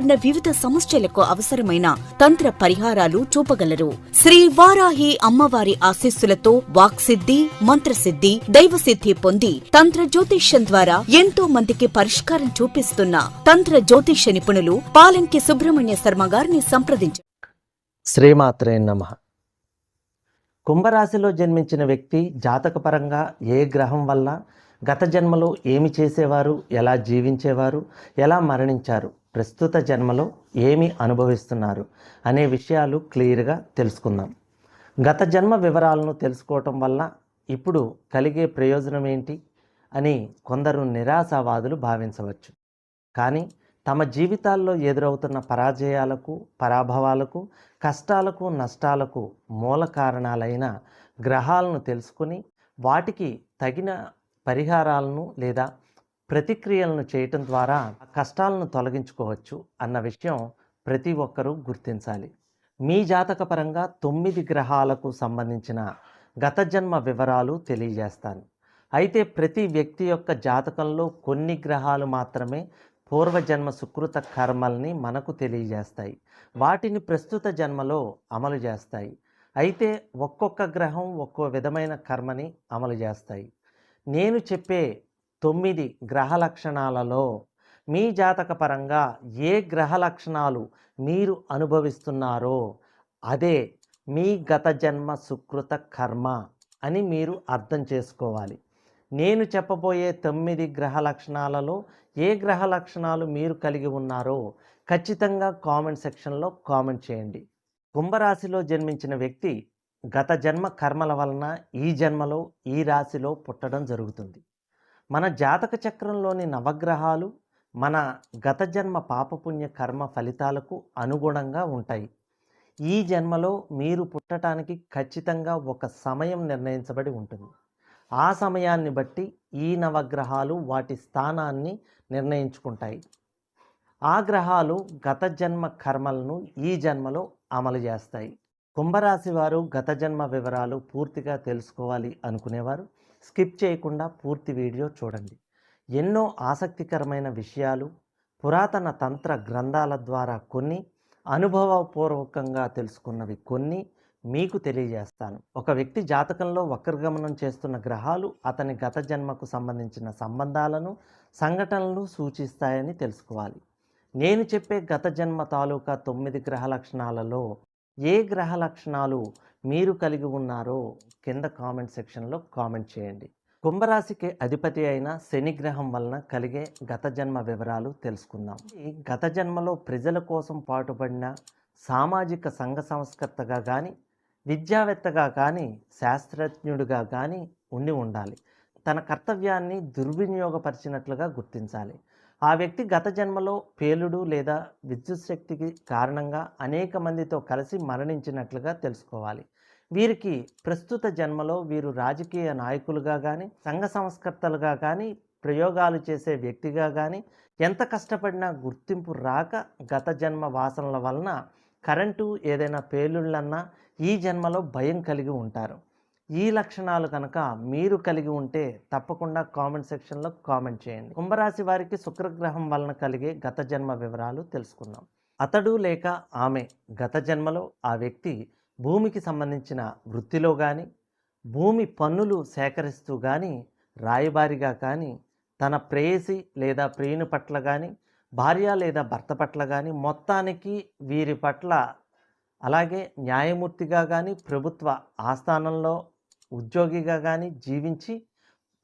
వివిధ సమస్యలకు అవసరమైన తంత్ర పరిహారాలు చూపగలరు. శ్రీ వారాహి అమ్మవారి ఆశీస్సులతో వాక్సిద్ధి మంత్రసిద్ధి దైవసిద్ధి పొంది తంత్ర జ్యోతిష్యం ద్వారా ఎంతో మందికి పరిష్కారం చూపిస్తున్న తంత్ర జ్యోతిష్య నిపుణులు పాలంకి సుబ్రహ్మణ్య శర్మ గారిని సంప్రదించారు శ్రీమాత్రే నమ. కుంభరాశిలో జన్మించిన వ్యక్తి జాతకపరంగా ఏ గ్రహం వల్ల గత జన్మలో ఏమి చేసేవారు? ఎలా జీవించేవారు? ఎలా మరణించారు? ప్రస్తుత జన్మలో ఏమి అనుభవిస్తున్నారు? అనే విషయాలు క్లియర్గా తెలుసుకుందాం. గత జన్మ వివరాలను తెలుసుకోవటం వల్ల ఇప్పుడు కలిగే ప్రయోజనం ఏంటి అని కొందరు నిరాశావాదులు భావించవచ్చు. కానీ తమ జీవితాల్లో ఎదురవుతున్న పరాజయాలకు పరాభవాలకు కష్టాలకు నష్టాలకు మూల కారణాలైన గ్రహాలను తెలుసుకుని వాటికి తగిన పరిహారాలను లేదా ప్రతిక్రియలను చేయటం ద్వారా కష్టాలను తొలగించుకోవచ్చు అన్న విషయం ప్రతి ఒక్కరూ గుర్తించాలి. మీ జాతకపరంగా తొమ్మిది గ్రహాలకు సంబంధించిన గత జన్మ వివరాలు తెలియజేస్తాను. అయితే ప్రతి వ్యక్తి యొక్క జాతకంలో కొన్ని గ్రహాలు మాత్రమే పూర్వజన్మ సుకృత కర్మల్ని మనకు తెలియజేస్తాయి. వాటిని ప్రస్తుత జన్మలో అమలు చేస్తాయి. అయితే ఒక్కొక్క గ్రహం ఒక్కో విధమైన కర్మని అమలు చేస్తాయి. నేను చెప్పే తొమ్మిది గ్రహ లక్షణాలలో మీ జాతక పరంగా ఏ గ్రహ లక్షణాలు మీరు అనుభవిస్తున్నారో అదే మీ గత జన్మ సుకృత కర్మ అని మీరు అర్థం చేసుకోవాలి. నేను చెప్పబోయే తొమ్మిది గ్రహ లక్షణాలలో ఏ గ్రహ లక్షణాలు మీరు కలిగి ఉన్నారో ఖచ్చితంగా కామెంట్ సెక్షన్లో కామెంట్ చేయండి. కుంభరాశిలో జన్మించిన వ్యక్తి గత జన్మ కర్మల వలన ఈ జన్మలో ఈ రాశిలో పుట్టడం జరుగుతుంది. మన జాతక చక్రంలోని నవగ్రహాలు మన గత జన్మ పాపపుణ్య కర్మ ఫలితాలకు అనుగుణంగా ఉంటాయి. ఈ జన్మలో మీరు పుట్టడానికి ఖచ్చితంగా ఒక సమయం నిర్ణయించబడి ఉంటుంది. ఆ సమయాన్ని బట్టి ఈ నవగ్రహాలు వాటి స్థానాన్ని నిర్ణయించుకుంటాయి. ఆ గ్రహాలు గత జన్మ కర్మలను ఈ జన్మలో అమలు చేస్తాయి. కుంభరాశి వారు గత జన్మ వివరాలు పూర్తిగా తెలుసుకోవాలి అనుకునేవారు. స్కిప్ చేయకుండా పూర్తి వీడియో చూడండి. ఎన్నో ఆసక్తికరమైన విషయాలు పురాతన తంత్ర గ్రంథాల ద్వారా కొన్ని అనుభవపూర్వకంగా తెలుసుకున్నవి కొన్ని మీకు తెలియజేస్తాను. ఒక వ్యక్తి జాతకంలో వక్రగమనం చేస్తున్న గ్రహాలు అతని గత జన్మకు సంబంధించిన సంబంధాలను సంఘటనలు సూచిస్తాయని తెలుసుకోవాలి. నేను చెప్పే గత జన్మ తాలూకా తొమ్మిది గ్రహ లక్షణాలలో ఏ గ్రహ లక్షణాలు మీరు కలిగి ఉన్నారో కింద కామెంట్ సెక్షన్లో కామెంట్ చేయండి. కుంభరాశికి అధిపతి అయిన శని గ్రహం వలన కలిగే గత జన్మ వివరాలు తెలుసుకుందాం. ఈ గత జన్మలో ప్రజల కోసం పాటుపడిన సామాజిక సంఘ సంస్కర్తగా కానీ విద్యావేత్తగా కానీ శాస్త్రజ్ఞుడిగా కానీ ఉండి ఉండాలి. తన కర్తవ్యాన్ని దుర్వినియోగపరిచినట్లుగా గుర్తించాలి. ఆ వ్యక్తి గత జన్మలో పేలుడు లేదా విద్యుత్ శక్తికి కారణంగా అనేక మందితో కలిసి మరణించినట్లుగా తెలుసుకోవాలి. వీరికి ప్రస్తుత జన్మలో వీరు రాజకీయ నాయకులుగా కానీ సంఘ సంస్కర్తలుగా కానీ ప్రయోగాలు చేసే వ్యక్తిగా కానీ ఎంత కష్టపడినా గుర్తింపు రాక గత జన్మ వాసనల వలన కరెంటు ఏదైనా పేలుళ్ళన్నా ఈ జన్మలో భయం కలిగి ఉంటారు. ఈ లక్షణాలు కనుక మీరు కలిగి ఉంటే తప్పకుండా కామెంట్ సెక్షన్లో కామెంట్ చేయండి. కుంభరాశి వారికి శుక్రగ్రహం వలన కలిగే గత జన్మ వివరాలు తెలుసుకుందాం. అతడు లేక ఆమె గత జన్మలో ఆ వ్యక్తి భూమికి సంబంధించిన వృత్తిలో కానీ భూమి పన్నులు సేకరిస్తూ కానీ రాయబారిగా కానీ తన ప్రేయసి లేదా ప్రియుని పట్ల కానీ భార్య లేదా భర్త పట్ల కానీ మొత్తానికి వీరి పట్ల అలాగే న్యాయమూర్తిగా కానీ ప్రభుత్వ ఆస్థానంలో ఉద్యోగిగా కానీ జీవించి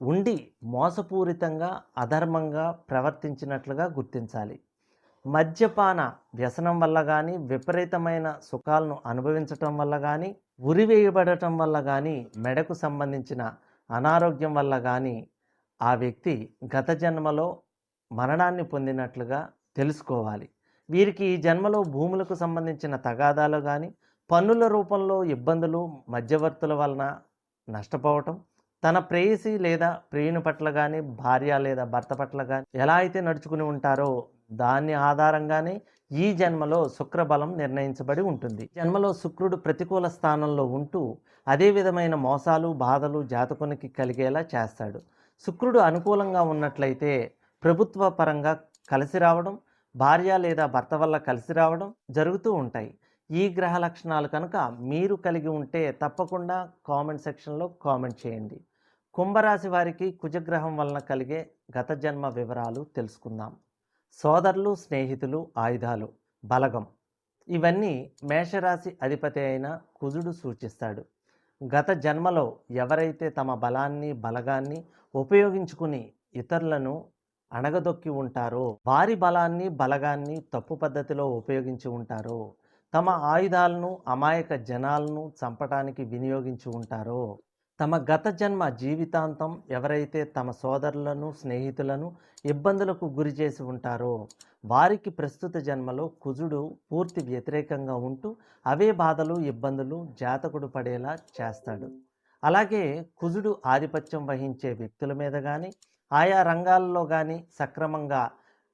ఉండి మోసపూరితంగా అధర్మంగా ప్రవర్తించినట్లుగా గుర్తించాలి. మద్యపాన వ్యసనం వల్ల కానీ విపరీతమైన సుఖాలను అనుభవించటం వల్ల కానీ ఉరివేయబడటం వల్ల కానీ మెడకు సంబంధించిన అనారోగ్యం వల్ల కానీ ఆ వ్యక్తి గత జన్మలో మరణాన్ని పొందినట్లుగా తెలుసుకోవాలి. వీరికి ఈ జన్మలో భూములకు సంబంధించిన తగాదాలు కానీ పన్నుల రూపంలో ఇబ్బందులు మధ్యవర్తుల వలన నష్టపోవటం తన ప్రేయసి లేదా ప్రియుని పట్ల కానీ భార్య లేదా భర్త పట్ల కానీ ఎలా అయితే నడుచుకుని ఉంటారో దాని ఆధారంగానే ఈ జన్మలో శుక్రబలం నిర్ణయించబడి ఉంటుంది. జన్మలో శుక్రుడు ప్రతికూల స్థానంలో ఉంటూ అదే విధమైన మోసాలు బాధలు జాతకునికి కలిగేలా చేస్తాడు. శుక్రుడు అనుకూలంగా ఉన్నట్లయితే ప్రభుత్వ పరంగా కలిసి రావడం భార్య లేదా భర్త వల్ల కలిసి రావడం జరుగుతూ ఉంటాయి. ఈ గ్రహ లక్షణాలు కనుక మీరు కలిగి ఉంటే తప్పకుండా కామెంట్ సెక్షన్లో కామెంట్ చేయండి. కుంభరాశి వారికి కుజగ్రహం వలన కలిగే గత జన్మ వివరాలు తెలుసుకుందాం. సోదరులు స్నేహితులు ఆయుధాలు బలగం ఇవన్నీ మేషరాశి అధిపతి అయిన కుజుడు సూచిస్తాడు. గత జన్మలో ఎవరైతే తమ బలాన్ని బలగాన్ని ఉపయోగించుకుని ఇతరులను అణగదొక్కి ఉంటారో వారి బలాన్ని బలగాన్ని తప్పు పద్ధతిలో ఉపయోగించి ఉంటారో తమ ఆయుధాలను అమాయక జనాలను చంపటానికి వినియోగించి ఉంటారో? తమ గత జన్మ జీవితాంతం ఎవరైతే తమ సోదరులను స్నేహితులను ఇబ్బందులకు గురి చేసి ఉంటారో వారికి ప్రస్తుత జన్మలో కుజుడు పూర్తి వ్యతిరేకంగా ఉంటూ అవే బాధలు ఇబ్బందులు జాతకుడు పడేలా చేస్తాడు. అలాగే కుజుడు ఆధిపత్యం వహించే వ్యక్తుల మీద కానీ ఆయా రంగాల్లో కానీ సక్రమంగా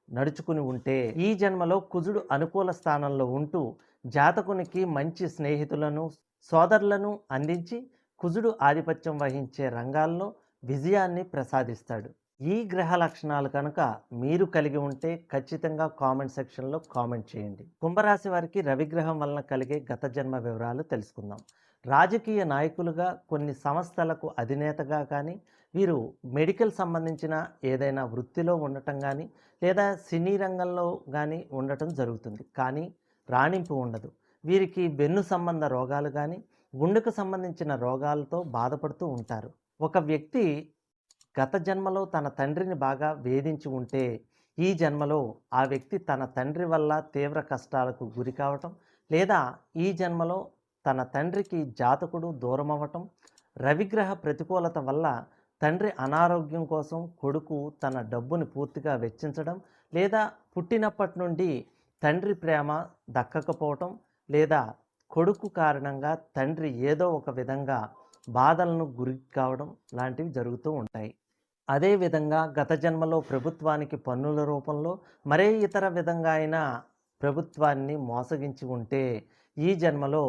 నడుచుకుని ఉంటే ఈ జన్మలో కుజుడు అనుకూల స్థానంలో ఉంటూ జాతకునికి మంచి స్నేహితులను సోదరులను అందించి కుజుడు ఆధిపత్యం వహించే రంగాల్లో విజయాన్ని ప్రసాదిస్తాడు. ఈ గ్రహ లక్షణాలు కనుక మీరు కలిగి ఉంటే ఖచ్చితంగా కామెంట్ సెక్షన్లో కామెంట్ చేయండి. కుంభరాశి వారికి రవిగ్రహం వలన కలిగే గత జన్మ వివరాలు తెలుసుకుందాం. రాజకీయ నాయకులుగా కొన్ని సంస్థలకు అధినేతగా కానీ వీరు మెడికల్ సంబంధించిన ఏదైనా వృత్తిలో ఉండటం కానీ లేదా సినీ రంగంలో కానీ ఉండటం జరుగుతుంది. కానీ రాణింపు ఉండదు. వీరికి వెన్ను సంబంధ రోగాలు కానీ గుండెకు సంబంధించిన రోగాలతో బాధపడుతూ ఉంటారు. ఒక వ్యక్తి గత జన్మలో తన తండ్రిని బాగా వేధించి ఉంటే ఈ జన్మలో ఆ వ్యక్తి తన తండ్రి వల్ల తీవ్ర కష్టాలకు గురి కావటం లేదా ఈ జన్మలో తన తండ్రికి జాతకుడు దూరం అవ్వటం రవిగ్రహ ప్రతికూలత వల్ల తండ్రి అనారోగ్యం కోసం కొడుకు తన డబ్బుని పూర్తిగా వెచ్చించడం లేదా పుట్టినప్పటి నుండి తండ్రి ప్రేమ దక్కకపోవటం లేదా కొడుకు కారణంగా తండ్రి ఏదో ఒక విధంగా బాధలను గురి కావడం లాంటివి జరుగుతూ ఉంటాయి. అదేవిధంగా గత జన్మలో ప్రభుత్వానికి పన్నుల రూపంలో మరే ఇతర విధంగా అయినా ప్రభుత్వాన్ని మోసగించి ఉంటే ఈ జన్మలో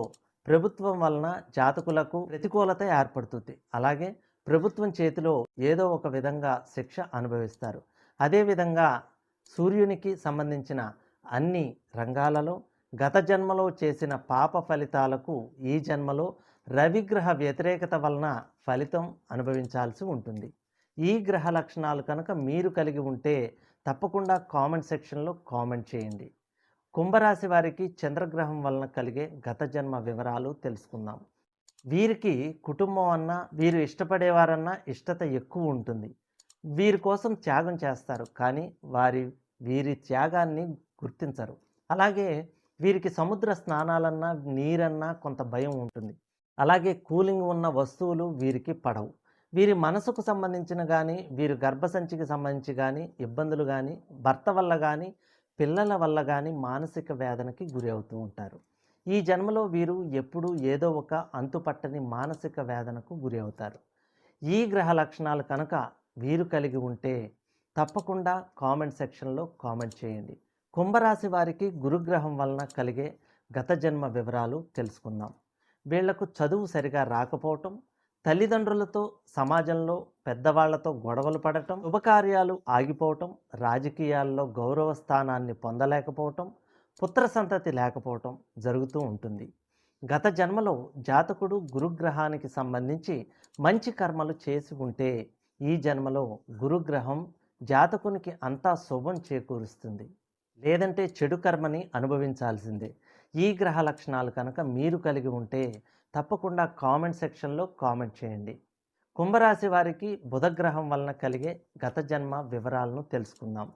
ప్రభుత్వం వలన జాతకులకు ప్రతికూలత ఏర్పడుతుంది. అలాగే ప్రభుత్వం చేతిలో ఏదో ఒక విధంగా శిక్ష అనుభవిస్తారు. అదేవిధంగా సూర్యునికి సంబంధించిన అన్ని రంగాలలో గత జన్మలో చేసిన పాప ఫలితాలకు ఈ జన్మలో రవిగ్రహ వ్యతిరేకత వలన ఫలితం అనుభవించాల్సి ఉంటుంది. ఈ గ్రహ లక్షణాలు కనుక మీరు కలిగి ఉంటే తప్పకుండా కామెంట్ సెక్షన్లో కామెంట్ చేయండి. కుంభరాశి వారికి చంద్రగ్రహం వలన కలిగే గత జన్మ వివరాలు తెలుసుకుందాం. వీరికి కుటుంబం అన్నా వీరు ఇష్టపడేవారన్నా ఇష్టత ఎక్కువ ఉంటుంది. వీరి కోసం త్యాగం చేస్తారు. కానీ వారి వీరి త్యాగాన్ని గుర్తించరు. అలాగే వీరికి సముద్ర స్నానాలన్నా నీరన్నా కొంత భయం ఉంటుంది. అలాగే కూలింగ్ ఉన్న వస్తువులు వీరికి పడవు. వీరి మనసుకు సంబంధించిన కానీ వీరి గర్భసంచికి సంబంధించి కానీ ఇబ్బందులు కానీ భర్త వల్ల కానీ పిల్లల వల్ల కానీ మానసిక వేదనకి గురి అవుతూ ఉంటారు. ఈ జన్మలో వీరు ఎప్పుడూ ఏదో ఒక అంతుపట్టని మానసిక వేదనకు గురి అవుతారు. ఈ గ్రహ లక్షణాలు కనుక వీరు కలిగి ఉంటే తప్పకుండా కామెంట్ సెక్షన్లో కామెంట్ చేయండి. కుంభరాశి వారికి గురుగ్రహం వలన కలిగే గత జన్మ వివరాలు తెలుసుకుందాం. వీళ్ళకు చదువు సరిగా రాకపోవటం తల్లిదండ్రులతో సమాజంలో పెద్దవాళ్ళతో గొడవలు పడటం శుభకార్యాలు ఆగిపోవటం రాజకీయాల్లో గౌరవ స్థానాన్ని పొందలేకపోవటం పుత్ర సంతతి లేకపోవటం జరుగుతూ ఉంటుంది. గత జన్మలో జాతకుడు గురుగ్రహానికి సంబంధించి మంచి కర్మలు చేసి ఉంటే ఈ జన్మలో గురుగ్రహం జాతకునికి అంతా శుభం చేకూరుస్తుంది. లేదంటే చెడు కర్మని అనుభవించాల్సిందే. ఈ గ్రహ లక్షణాలు కనుక మీరు కలిగి ఉంటే తప్పకుండా కామెంట్ సెక్షన్లో కామెంట్ చేయండి. కుంభరాశి వారికి బుధగ్రహం వలన కలిగే గత జన్మ వివరాలను తెలుసుకుందాం.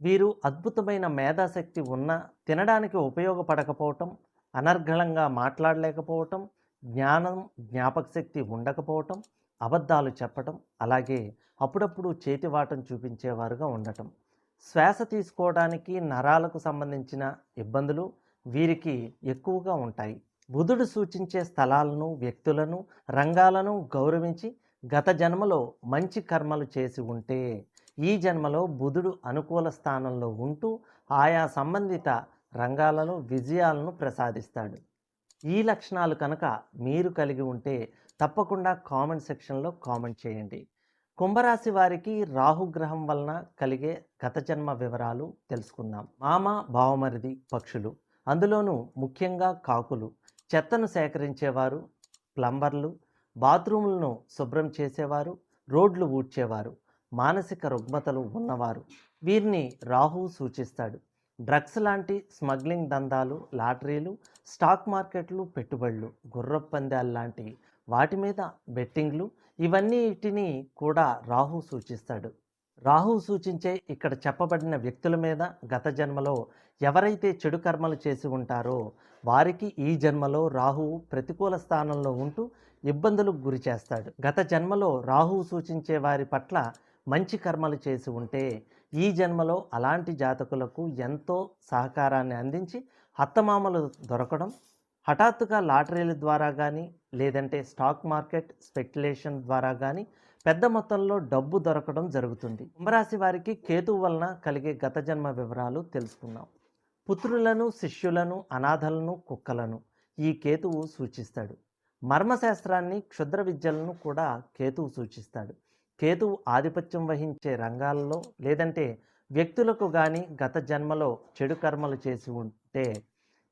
వీరు అద్భుతమైన మేధాశక్తి ఉన్న తినడానికి ఉపయోగపడకపోవటం అనర్గళంగా మాట్లాడలేకపోవటం జ్ఞానం జ్ఞాపక శక్తి ఉండకపోవటం అబద్ధాలు చెప్పటం అలాగే అప్పుడప్పుడు చేతివాటం చూపించేవారుగా ఉండటం. శ్వాస తీసుకోవడానికి నరాలకు సంబంధించిన ఇబ్బందులు వీరికి ఎక్కువగా ఉంటాయి. బుధుడు సూచించే స్థలాలను వ్యక్తులను రంగాలను గౌరవించి గత జన్మలో మంచి కర్మలు చేసి ఉంటే ఈ జన్మలో బుధుడు అనుకూల స్థానంలో ఉంటూ ఆయా సంబంధిత రంగాలలో విజయాలను ప్రసాదిస్తాడు. ఈ లక్షణాలు కనుక మీరు కలిగి ఉంటే తప్పకుండా కామెంట్ సెక్షన్లో కామెంట్ చేయండి. కుంభరాశి వారికి రాహుగ్రహం వలన కలిగే గత జన్మ వివరాలు తెలుసుకుందాం. మామ బావమరిది పక్షులు. అందులోనూ ముఖ్యంగా కాకులు. చెత్తను సేకరించేవారు ప్లంబర్లు. బాత్రూములను శుభ్రం చేసేవారు రోడ్లు ఊడ్చేవారు మానసిక రుగ్మతలు ఉన్నవారు. వీరిని రాహు సూచిస్తాడు. డ్రగ్స్ లాంటి స్మగ్లింగ్ దందాలు లాటరీలు స్టాక్ మార్కెట్లు పెట్టుబడులు గుర్రపు పందాలు లాంటి వాటి మీద బెట్టింగ్లు ఇవన్నిటిని కూడా రాహు సూచిస్తాడు. రాహు సూచించే ఇక్కడ చెప్పబడిన వ్యక్తుల మీద గత జన్మలో ఎవరైతే చెడు కర్మలు చేసి ఉంటారో వారికి ఈ జన్మలో రాహువు ప్రతికూల స్థానంలో ఉంటూ ఇబ్బందులకు గురి చేస్తాడు. గత జన్మలో రాహువు సూచించే వారి పట్ల మంచి కర్మలు చేసి ఉంటే ఈ జన్మలో అలాంటి జాతకులకు ఎంతో సహకారాన్ని అందించి అత్తమామలు దొరకడం హఠాత్తుగా లాటరీల ద్వారా కానీ లేదంటే స్టాక్ మార్కెట్ స్పెక్యులేషన్ ద్వారా కానీ పెద్ద మొత్తంలో డబ్బు దొరకడం జరుగుతుంది. కుంభరాశి వారికి కేతువు వలన కలిగే గత జన్మ వివరాలు తెలుసుకుందాం. పుత్రులను శిష్యులను అనాథలను కుక్కలను ఈ కేతువు సూచిస్తాడు. మర్మశాస్త్రాన్ని క్షుద్ర విద్యలను కూడా కేతువు సూచిస్తాడు. కేతువు ఆధిపత్యం వహించే రంగాల్లో లేదంటే వ్యక్తులకు కానీ గత జన్మలో చెడు కర్మలు చేసి ఉంటే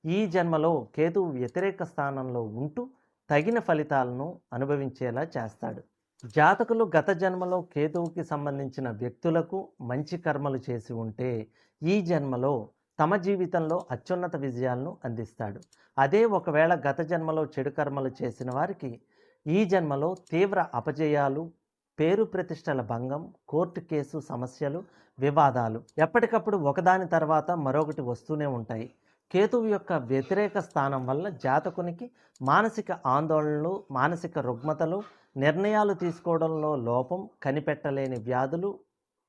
ఈ జన్మలో కేతువు వ్యతిరేక స్థానంలో ఉంటూ తగిన ఫలితాలను అనుభవించేలా చేస్తాడు. జాతకులు గత జన్మలో కేతువుకి సంబంధించిన వ్యక్తులకు మంచి కర్మలు చేసి ఉంటే ఈ జన్మలో తమ జీవితంలో అత్యున్నత విజయాలను అందిస్తాడు. అదే ఒకవేళ గత జన్మలో చెడు కర్మలు చేసిన వారికి ఈ జన్మలో తీవ్ర అపజయాలు పేరు ప్రతిష్టల భంగం కోర్టు కేసు సమస్యలు వివాదాలు ఎప్పటికప్పుడు ఒకదాని తర్వాత మరొకటి వస్తూనే ఉంటాయి. కేతువు యొక్క వ్యతిరేక స్థానం వల్ల జాతకునికి మానసిక ఆందోళనలు మానసిక రుగ్మతలు నిర్ణయాలు తీసుకోవడంలో లోపం కనిపెట్టలేని వ్యాధులు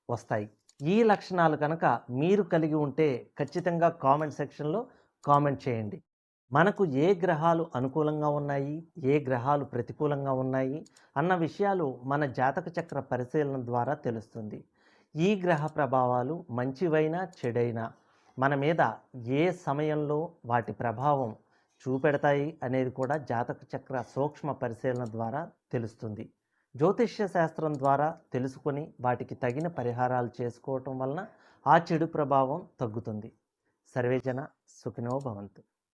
వస్తాయి. ఈ లక్షణాలు కనుక మీరు కలిగి ఉంటే ఖచ్చితంగా కామెంట్ సెక్షన్లో కామెంట్ చేయండి. మనకు ఏ గ్రహాలు అనుకూలంగా ఉన్నాయి? ఏ గ్రహాలు ప్రతికూలంగా ఉన్నాయి? అన్న విషయాలు మన జాతక చక్ర పరిశీలన ద్వారా తెలుస్తుంది. ఈ గ్రహ ప్రభావాలు మంచివైనా చెడైనా మన మీద ఏ సమయంలో వాటి ప్రభావం చూపెడతాయి అనేది కూడా జాతక చక్ర సూక్ష్మ పరిశీలన ద్వారా తెలుస్తుంది. జ్యోతిష్య శాస్త్రం ద్వారా తెలుసుకొని వాటికి తగిన పరిహారాలు చేసుకోవటం వలన ఆ చెడు ప్రభావం తగ్గుతుంది. సర్వేజన సుఖినో భవంతు.